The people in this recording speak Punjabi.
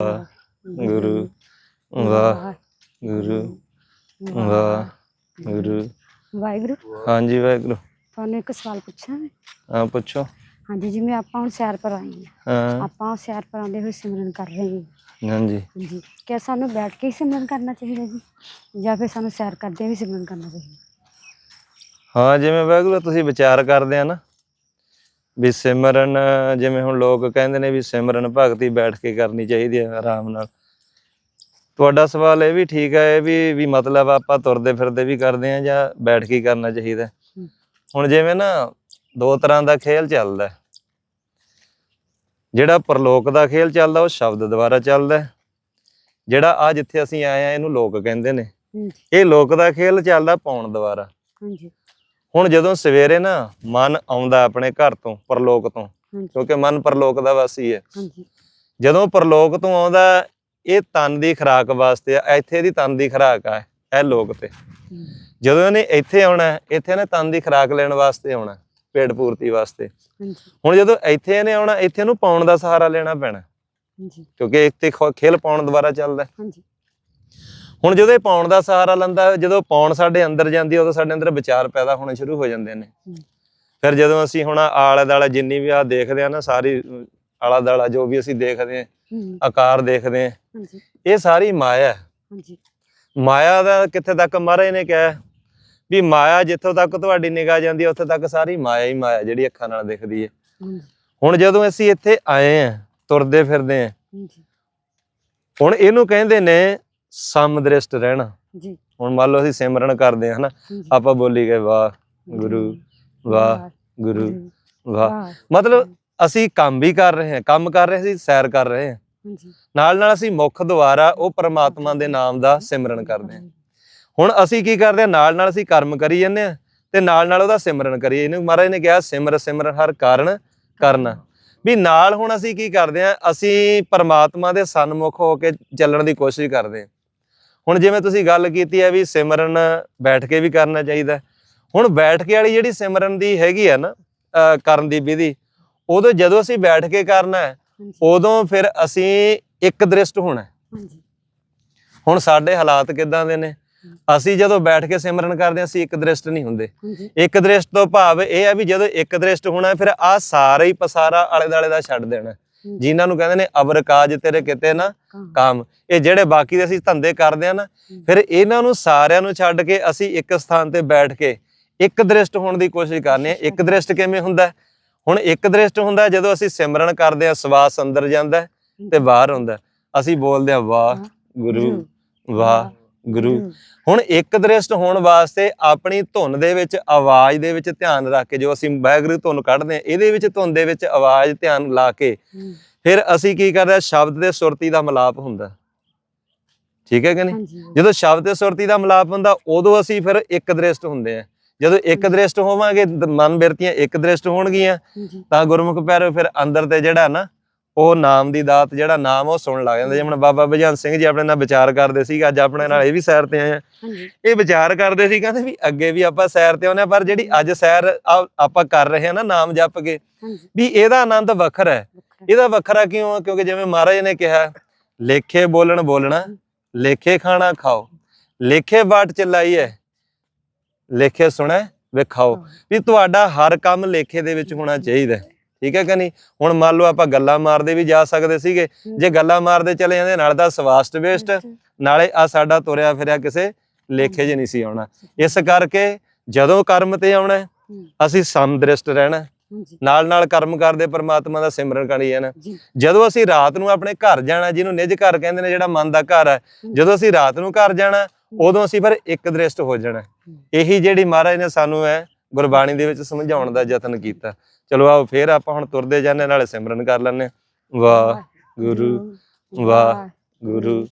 ਗੁਰੂ ਵਾਹਿਗੁਰੂ ਵਾਹਿਗੁਰੂ ਵਾਹਿਗੁਰੂ। ਹਾਂਜੀ ਵਾਹਿਗੁਰੂ। ਤੁਹਾਨੂੰ ਇੱਕ ਸਵਾਲ ਪੁੱਛਾਂ ਮੈਂ? ਹਾਂ ਪੁੱਛੋ। ਹਾਂਜੀ ਜਿਵੇਂ ਆਪਾਂ ਹੁਣ ਸੈਰ ਪਰ ਆਏ ਹਾਂ। ਆਪਾਂ ਸੈਰ ਪਰ ਆਉਂਦੇ ਹੋਏ ਸਿਮਰਨ ਕਰ ਰਹੇ ਹਾਂ। ਹਾਂਜੀ। ਹਾਂਜੀ। ਕਿਆ ਸਾਨੂੰ ਬੈਠ ਕੇ ਹੀ ਸਿਮਰਨ ਕਰਨਾ ਚਾਹੀਦਾ ਜੀ? ਜਾਂ ਫਿਰ ਸਾਨੂੰ ਸੈਰ ਕਰਦੇ ਵੀ ਸਿਮਰਨ ਕਰਨਾ ਚਾਹੀਦਾ? ਹਾਂ ਜਿਵੇਂ ਵਾਹਿਗੁਰੂ ਤੁਸੀਂ ਵਿਚਾਰ ਕਰਦੇ ਆ ਨਾ। ਵੀ ਸਿਮਰਨ ਜਿਵੇਂ ਹੁਣ ਲੋਕ ਕਹਿੰਦੇ ਨੇ ਵੀ ਸਿਮਰਨ ਭਗਤੀ ਬੈਠ ਕੇ ਕਰਨੀ ਚਾਹੀਦੀ ਹੈ ਆਰਾਮ ਨਾਲ ਤੁਹਾਡਾ ਸਵਾਲ ਇਹ ਵੀ ਠੀਕ ਹੈ ਇਹ ਵੀ ਵੀ ਮਤਲਬ ਆਪਾਂ ਤੁਰਦੇ ਫਿਰਦੇ ਵੀ ਕਰਦੇ ਆ ਜਾਂ ਬੈਠ ਕੇ ਕਰਨਾ ਚਾਹੀਦਾ। ਹੁਣ ਜਿਵੇਂ ਨਾ ਦੋ ਤਰ੍ਹਾਂ ਦਾ ਖੇਲ ਚੱਲਦਾ। ਜਿਹੜਾ ਪਰਲੋਕ ਦਾ ਖੇਲ ਚੱਲਦਾ ਉਹ ਸ਼ਬਦ ਦੁਆਰਾ ਚੱਲਦਾ। ਜਿਹੜਾ ਆ ਜਿੱਥੇ ਅਸੀਂ ਆਏ ਆ ਇਹਨੂੰ ਲੋਕ ਕਹਿੰਦੇ ਨੇ ਇਹ ਲੋਕ ਦਾ ਖੇਲ ਚੱਲਦਾ ਪੌਣ ਦੁਆਰਾ ਹਾਂਜੀ ਹੁਣ ਜਦੋਂ ਸਵੇਰੇ ਨਾ ਮਨ ਆਉਂਦਾ ਆਪਣੇ ਘਰ ਤੋਂ ਪਰਲੋਕ ਤੋਂ ਕਿਉਂਕਿ ਮਨ ਪਰਲੋਕ ਦਾ ਵਾਸੀ ਹੈ। ਜਦੋਂ ਪਰਲੋਕ ਤੋਂ ਆਉਂਦਾ ਇਹ ਤਨ ਦੀ ਖੁਰਾਕ ਵਾਸਤੇ ਆ ਇੱਥੇ ਦੀ ਤਨ ਦੀ ਖੁਰਾਕ ਆ ਇਹ ਲੋਕ ਤੇ। ਜਦੋਂ ਇਹਨੇ ਇੱਥੇ ਆਉਣਾ ਇੱਥੇ ਨੇ ਤਨ ਦੀ ਖੁਰਾਕ ਲੈਣ ਵਾਸਤੇ ਆਉਣਾ ਪੇਟ ਪੂਰਤੀ ਵਾਸਤੇ। ਹੁਣ ਜਦੋਂ ਇੱਥੇ ਇਹਨੇ ਆਉਣਾ ਇੱਥੇ ਨੂੰ ਪਾਉਣ ਦਾ ਸਹਾਰਾ ਲੈਣਾ ਪੈਣਾ। ਕਿਉਂਕਿ ਇੱਥੇ ਖੇਲ ਪਾਉਣ ਦੁਆਰਾ ਚੱਲਦਾ। ਹਾਂਜੀ। ਹੁਣ ਜਦੋਂ ਇਹ ਪਾਉਣ ਦਾ ਸਹਾਰਾ ਲੈਂਦਾ ਜਦੋਂ ਪਾਉਣ ਸਾਡੇ ਅੰਦਰ ਜਾਂਦੀ ਹੈ, ਉਦੋਂ ਸਾਡੇ ਅੰਦਰ ਵਿਚਾਰ ਪੈਦਾ ਹੋਣੇ ਸ਼ੁਰੂ ਹੋ ਜਾਂਦੇ ਨੇ। ਫਿਰ ਜਦੋਂ ਅਸੀਂ ਹੁਣ ਆਲੇ ਦਾਲੇ ਜਿੰਨੀ ਵੀ ਆ ਦੇਖਦੇ ਆ ਨਾ ਸਾਰੀ ਆਲਾ ਦਾਲਾ ਜੋ ਵੀ ਅਸੀਂ ਦੇਖਦੇ ਆ ਆਕਾਰ ਦੇਖਦੇ ਆ ਇਹ ਸਾਰੀ ਮਾਇਆ ਹੈ। ਮਾਇਆ ਦਾ ਕਿੱਥੇ ਤੱਕ ਮਹਾਰਾਜ ਨੇ ਕਿਹਾ? ਵੀ ਮਾਇਆ ਜਿੱਥੋਂ ਤੱਕ ਤੁਹਾਡੀ ਨਿਗਾਹ ਜਾਂਦੀ ਹੈ ਉੱਥੇ ਤੱਕ ਸਾਰੀ ਮਾਇਆ ਹੀ ਮਾਇਆ ਜਿਹੜੀ ਅੱਖਾਂ ਨਾਲ ਦਿਖਦੀ ਹੈ ਹੁਣ ਜਦੋਂ ਅਸੀਂ ਇੱਥੇ ਆਏ ਆ ਤੁਰਦੇ ਫਿਰਦੇ ਆ ਹੁਣ ਇਹਨੂੰ ਕਹਿੰਦੇ ਨੇ ਸਮਦ੍ਰਿਸ਼ਟ ਰਹਿਣਾ। ਜੀ। ਹੁਣ ਮੰਨ ਲਓ ਅਸੀਂ ਸਿਮਰਨ ਕਰਦੇ ਹਾਂ ਹਨਾ ਆਪਾਂ ਬੋਲੀ ਗਏ ਵਾਹ ਗੁਰੂ ਵਾਹ। ਗੁਰੂ ਵਾਹ। ਮਤਲਬ ਅਸੀਂ ਕੰਮ ਵੀ ਕਰ ਰਹੇ ਹਾਂ ਕੰਮ ਕਰ ਰਹੇ ਸੀ ਸੈਰ ਕਰ ਰਹੇ ਹਾਂ। ਨਾਲ ਨਾਲ ਅਸੀਂ ਮੁੱਖ ਦੁਆਰਾ ਉਹ ਪ੍ਰਮਾਤਮਾ ਦੇ ਨਾਮ ਦਾ ਸਿਮਰਨ ਕਰਦੇ ਹਾਂ। ਹੁਣ ਅਸੀਂ ਕੀ ਕਰਦੇ ਹਾਂ ਨਾਲ ਨਾਲ ਅਸੀਂ ਕਰਮ ਕਰੀ ਜਾਂਦੇ ਹਾਂ ਤੇ ਨਾਲ ਨਾਲ ਉਹਦਾ ਸਿਮਰਨ ਕਰੀਏ। ਇਹਨੂੰ ਮਹਾਰਾਜ ਨੇ ਕਿਹਾ ਸਿਮਰ ਸਿਮਰਨ ਹਰ ਕਾਰਨ ਕਰਨਾ। ਵੀ ਨਾਲ ਹੁਣ ਅਸੀਂ ਕੀ ਕਰਦੇ ਹਾਂ ਅਸੀਂ ਪਰਮਾਤਮਾ ਦੇ ਸਨਮੁਖ ਹੋ ਕੇ ਚੱਲਣ ਦੀ ਕੋਸ਼ਿਸ਼ ਕਰਦੇ ਹਾਂ। ਹੁਣ ਜਿਵੇਂ ਤੁਸੀਂ ਗੱਲ ਕੀਤੀ ਹੈ ਵੀ ਸਿਮਰਨ ਬੈਠ ਕੇ ਵੀ ਕਰਨਾ ਚਾਹੀਦਾ ਹੈ। ਹੁਣ ਬੈਠ ਕੇ ਵਾਲੀ ਜਿਹੜੀ ਸਿਮਰਨ ਦੀ ਹੈਗੀ ਆ ਨਾ ਕਰਨ ਦੀ ਵਿਧੀ ਉਦੋਂ ਜਦੋਂ ਅਸੀਂ ਬੈਠ ਕੇ ਕਰਨਾ ਹੈ ਉਦੋਂ ਫਿਰ ਅਸੀਂ ਇੱਕ ਦ੍ਰਿਸ਼ਟ ਹੋਣਾ ਹੈ। ਹਾਂਜੀ ਹੁਣ ਸਾਡੇ ਹਾਲਾਤ ਕਿਦਾਂ ਦੇ ਨੇ ਅਸੀਂ ਜਦੋਂ ਬੈਠ ਕੇ ਸਿਮਰਨ ਕਰਦੇ ਹਾਂ ਅਸੀਂ ਇੱਕ ਦ੍ਰਿਸ਼ਟ ਨਹੀਂ ਹੁੰਦੇ ਇੱਕ ਦ੍ਰਿਸ਼ਟ ਤੋਂ ਭਾਵ ਇਹ ਹੈ ਵੀ ਜਦੋਂ ਇੱਕ ਦ੍ਰਿਸ਼ਟ ਹੋਣਾ ਹੈ, ਫਿਰ ਆ ਸਾਰਾ ਹੀ ਪਸਾਰਾ ਆਲੇ ਦਾਲੇ ਦਾ ਛੱਡ ਦੇਣਾ ਹੈ। ਜਿਨ੍ਹਾਂ ਨੂੰ ਕਹਿੰਦੇ ਨੇ ਅਬਰ ਕਾਜ ਤੇਰੇ ਕਿਤੇ ਨਾ ਕੰਮ। ਇਹ ਜਿਹੜੇ ਬਾਕੀ ਦੇ ਅਸੀਂ ਧੰਦੇ ਕਰਦੇ ਆ ਨਾ ਫਿਰ ਇਹਨਾਂ ਨੂੰ ਸਾਰਿਆਂ ਨੂੰ ਛੱਡ ਕੇ ਅਸੀਂ ਇੱਕ ਸਥਾਨ ਤੇ ਬੈਠ ਕੇ ਇੱਕ ਦ੍ਰਿਸ਼ਟ ਹੋਣ ਦੀ ਕੋਸ਼ਿਸ਼ ਕਰਨੀ ਹੈ। ਇੱਕ ਦ੍ਰਿਸ਼ਟ ਕਿਵੇਂ ਹੁੰਦਾ? ਹੁਣ ਇੱਕ ਦ੍ਰਿਸ਼ਟ ਹੁੰਦਾ ਜਦੋਂ ਅਸੀਂ ਸਿਮਰਨ ਕਰਦੇ ਆ ਸਵਾਸ ਅੰਦਰ ਜਾਂਦਾ ਤੇ ਬਾਹਰ ਹੁੰਦਾ। ਅਸੀਂ ਬੋਲਦੇ ਆ ਵਾਹ ਗੁਰੂ ਵਾਹ। ਗੁਰੂ। ਹੁਣ ਇੱਕ ਦ੍ਰਿਸ਼ਟ ਹੋਣ ਵਾਸਤੇ ਆਪਣੀ ਧੁਨ ਦੇ ਵਿੱਚ ਆਵਾਜ਼ ਦੇ ਵਿੱਚ ਧਿਆਨ ਰੱਖ ਕੇ ਜੋ ਅਸੀਂ ਵਾਹਿਗੁਰੂ ਧੁਨ ਕੱਢਦੇ ਆ ਇਹਦੇ ਵਿੱਚ ਧੁਨ ਦੇ ਵਿੱਚ ਆਵਾਜ਼ ਧਿਆਨ ਲਾ ਕੇ ਫਿਰ ਅਸੀਂ ਕੀ ਕਰਦੇ ਆ ਸ਼ਬਦ ਤੇ ਸੁਰਤੀ ਦਾ ਮਿਲਾਪ ਹੁੰਦਾ। ਠੀਕ ਹੈ ਕਿ ਨਹੀਂ? ਜਦੋਂ ਸ਼ਬਦ ਤੇ ਸੁਰਤੀ ਦਾ ਮਿਲਾਪ ਹੁੰਦਾ ਉਦੋਂ ਅਸੀਂ ਫਿਰ ਇੱਕ ਦ੍ਰਿਸ਼ਟ ਹੁੰਦੇ ਆ ਜਦੋਂ ਇੱਕ ਦ੍ਰਿਸ਼ਟ ਹੋਵਾਂਗੇ ਦ- ਮਨ ਬਿਰਤੀਆਂ ਇੱਕ ਦ੍ਰਿਸ਼ਟ ਹੋਣਗੀਆਂ ਤਾਂ ਗੁਰਮੁਖ ਪਿਆਰੇ ਫਿਰ ਅੰਦਰ ਤੇ ਜਿਹੜਾ ਨਾ ਉਹ ਨਾਮ ਦੀ ਦਾਤ ਜਿਹੜਾ ਨਾਮ ਉਹ ਸੁਣਨ ਲੱਗ ਜਾਂਦੇ। ਜਿਵੇਂ ਬਾਬਾ ਬਜਨ ਸਿੰਘ ਜੀ ਆਪਣੇ ਨਾਲ ਵਿਚਾਰ ਕਰਦੇ ਸੀ ਅੱਜ ਆਪਣੇ ਨਾਲ ਇਹ ਵੀ ਸੈਰ ਤੇ ਆਏ ਆ। ਇਹ ਵਿਚਾਰ ਕਰਦੇ ਸੀ ਕਹਿੰਦੇ ਵੀ ਅੱਗੇ ਵੀ ਆਪਾਂ ਸੈਰ ਤੇ ਆਉਂਦੇ ਆ ਪਰ ਜਿਹੜੀ ਅੱਜ ਸੈਰ ਆਪਾਂ ਕਰ ਰਹੇ ਆ ਨਾ ਨਾਮ ਜਪ ਕੇ ਵੀ ਇਹਦਾ ਆਨੰਦ ਵੱਖਰਾ ਹੈ। ਇਹਦਾ ਵੱਖਰਾ ਕਿਉਂ ਆ? ਕਿਉਂਕਿ ਜਿਵੇਂ ਮਹਾਰਾਜ ਨੇ ਕਿਹਾ ਲੇਖੇ ਬੋਲਣ ਬੋਲਣਾ ਲੇਖੇ ਖਾਣਾ ਖਾਓ। ਲੇਖੇ ਬਾਟ ਚਲਾਈਏ ਲੇਖੇ ਸੁਣੈ ਵਿਖਾਓ। ਵੀ ਤੁਹਾਡਾ ਹਰ ਕੰਮ ਲੇਖੇ ਦੇ ਵਿੱਚ ਹੋਣਾ ਚਾਹੀਦਾ। ਹੈ। ਠੀਕ ਹੈ ਕਿ ਨਹੀਂ? ਹੁਣ ਮੰਨ ਲਓ ਆਪਾਂ ਗੱਲਾਂ ਮਾਰਦੇ ਵੀ ਜਾ ਸਕਦੇ ਸੀਗੇ। ਜੇ ਗੱਲਾਂ ਮਾਰਦੇ ਚਲੇ ਜਾਂਦੇ ਨਾਲ ਦਾ ਸਵਾਸਟ ਵੇਸਟ ਨਾਲੇ ਆ ਸਾਡਾ ਤੁਰਿਆ ਫਿਰਿਆ ਕਿਸੇ ਲੇਖੇ 'ਚ ਨਹੀਂ ਸੀ ਆਉਣਾ। ਇਸ ਕਰਕੇ ਜਦੋਂ ਕਰਮ ਤੇ ਆਉਣਾ ਅਸੀਂ ਸਮਦ੍ਰਿਸ਼ਟ ਰਹਿਣਾ ਨਾਲ ਨਾਲ ਕਰਮ ਕਰਦੇ ਪਰਮਾਤਮਾ ਦਾ ਸਿਮਰਨ ਕਰੀ ਜਾਣਾ। ਜੀ। ਜਦੋਂ ਅਸੀਂ ਰਾਤ ਨੂੰ ਆਪਣੇ ਘਰ ਜਾਣਾ ਜਿਹਨੂੰ ਨਿਜ ਘਰ ਕਹਿੰਦੇ ਨੇ ਜਿਹੜਾ ਮਨ ਦਾ ਘਰ ਹੈ ਜਦੋਂ ਅਸੀਂ ਰਾਤ ਨੂੰ ਘਰ ਜਾਣਾ ਉਦੋਂ ਅਸੀਂ ਫਿਰ ਇੱਕ ਦ੍ਰਿਸ਼ਟ ਹੋ ਜਾਣਾ। ਇਹੀ ਜਿਹੜੀ ਮਹਾਰਾਜ ਨੇ ਸਾਨੂੰ ਹੈ ਗੁਰਬਾਣੀ ਦੇ ਵਿੱਚ ਸਮਝਾਉਣ ਦਾ ਯਤਨ ਕੀਤਾ। ਚਲੋ ਆਓ ਫੇਰ ਆਪਾਂ ਹੁਣ ਤੁਰਦੇ ਜਾਂਦੇ ਨਾਲੇ ਸਿਮਰਨ ਕਰ ਲੈਂਦੇ ਹਾਂ। ਵਾਹ ਗੁਰੂ ਵਾਹ ਗੁਰੂ